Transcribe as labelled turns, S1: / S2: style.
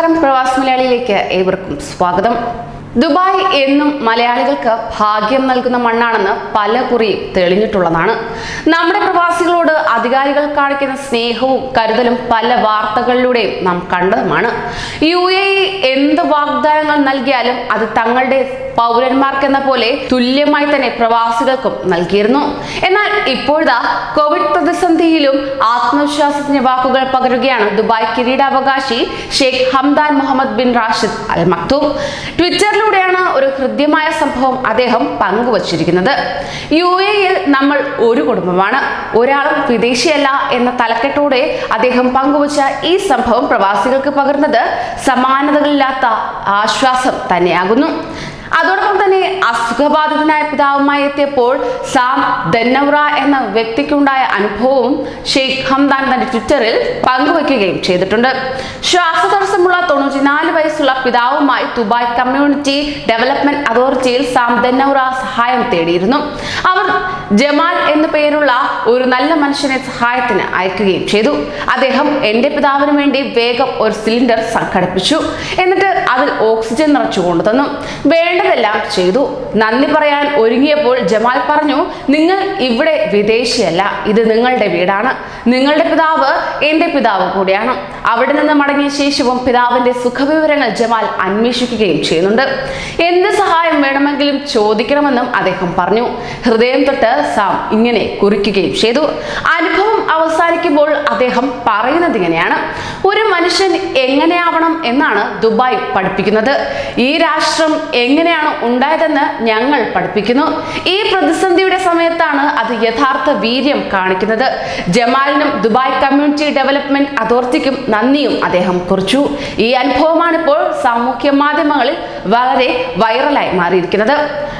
S1: വാർത്തകളിലേക്ക് ഏവർക്കും സ്വാഗതം. ദുബായ് എന്നും മലയാളികൾക്ക് ഭാഗ്യം നൽകുന്ന മണ്ണാണെന്ന് പല കുറി തെളിഞ്ഞിട്ടുള്ളതാണ്. നമ്മുടെ പ്രവാസികളോട് അധികാരികൾ കാണിക്കുന്ന സ്നേഹവും കരുതലും പല വാർത്തകളിലൂടെയും നാം കണ്ടതുമാണ്. യു എ എന്ത് എന്ത് വാഗ്ദാനങ്ങൾ നൽകിയാലും അത് തങ്ങളുടെ പൗരന്മാർക്കെന്ന പോലെ തുല്യമായി തന്നെ പ്രവാസികൾക്കും നൽകിയിരുന്നു. എന്നാൽ ഇപ്പോഴാ കോവിഡ് പ്രതിസന്ധിയിലും ആത്മവിശ്വാസത്തിന്റെ വാക്കുകൾ പകരുകയാണ് ദുബായ് കിരീടാവകാശി Sheikh Hamdan Mohammed bin Rashid Al Maktoum ട്വിറ്ററിലൂടെയാണ് ഒരു ഹൃദ്യമായ സംഭവം അദ്ദേഹം പങ്കുവച്ചിരിക്കുന്നത്. യു എയിൽ നമ്മൾ ഒരു കുടുംബമാണ്. ഒരാളും വിദേശിയല്ല എന്ന തലക്കെട്ടോടെ അദ്ദേഹം പങ്കുവച്ച ഈ സംഭവം പ്രവാസികൾക്ക് പകർന്നത് സമാനതകളില്ലാത്ത ആശ്വാസം തന്നെയാകുന്നു. അതോടൊപ്പം തന്നെ അസുഖബാധിതനായ പിതാവുമായി എത്തിയപ്പോൾ സാം ദന്നൗറ എന്ന വ്യക്തിക്കുണ്ടായ അനുഭവവും ഷെയ്ഖ് ഹംദാൻ തന്റെ ട്വിറ്ററിൽ പങ്കുവയ്ക്കുകയും ചെയ്തിട്ടുണ്ട്. ശ്വാസതടസ്സമുള്ള തൊണ്ണൂറ്റിനാല് വയസ്സുള്ള പിതാവുമായി ദുബായ് കമ്മ്യൂണിറ്റി ഡെവലപ്മെന്റ് അതോറിറ്റിയിൽ സാം ദന്നൗറ സഹായം തേടിയിരുന്നു. അവർ ജമാൽ എന്നു പേരുള്ള ഒരു നല്ല മനുഷ്യനെ സഹായത്തിന് അയക്കുകയും ചെയ്തു. അദ്ദേഹം എന്റെ പിതാവിന് വേണ്ടി വേഗം ഒരു സിലിണ്ടർ സംഘടിപ്പിച്ചു. എന്നിട്ട് അതിൽ ഓക്സിജൻ നിറച്ചു കൊണ്ടുതന്നു വേണ്ടതെല്ലാം ചെയ്തു. നന്ദി പറയാൻ ഒരുങ്ങിയപ്പോൾ ജമാൽ പറഞ്ഞു നിങ്ങൾ ഇവിടെ വിദേശിയല്ല ഇത് നിങ്ങളുടെ വീടാണ്. നിങ്ങളുടെ പിതാവ് എന്റെ പിതാവ് കൂടിയാണ്. അവിടെ നിന്ന് മടങ്ങിയ ശേഷവും പിതാവിന്റെ സുഖവിവരങ്ങൾ ജമാൽ അന്വേഷിക്കുകയും ചെയ്യുന്നുണ്ട്. എന്ത് സഹായം വേണമെങ്കിലും ചോദിക്കണമെന്നും അദ്ദേഹം പറഞ്ഞു. ഹൃദയം തൊട്ട് സാം ഇങ്ങനെ കുറിക്കുകയും ചെയ്തു. അനുഭവം അവസാനിക്കുമ്പോൾ അദ്ദേഹം പറയുന്നത് ഇങ്ങനെയാണ്. ഒരു മനുഷ്യൻ എങ്ങനെയാവണം എന്നാണ് ദുബായ് പഠിപ്പിക്കുന്നത്. ഈ രാഷ്ട്രം എങ്ങനെയാണ് ഉണ്ടായതെന്ന് ഞങ്ങൾ പഠിപ്പിക്കുന്നു. ഈ പ്രതിസന്ധിയുടെ സമയത്താണ് അത് യഥാർത്ഥ വീര്യം കാണിക്കുന്നത്. ജമാലിനും ദുബായ് കമ്മ്യൂണിറ്റി ഡെവലപ്മെന്റ് അതോറിറ്റിക്കും നന്ദിയും അദ്ദേഹം കുറിച്ചു. ഈ അനുഭവമാണിപ്പോൾ സാമൂഹ്യ മാധ്യമങ്ങളിൽ വളരെ വൈറലായി മാറിയിരിക്കുന്നത്.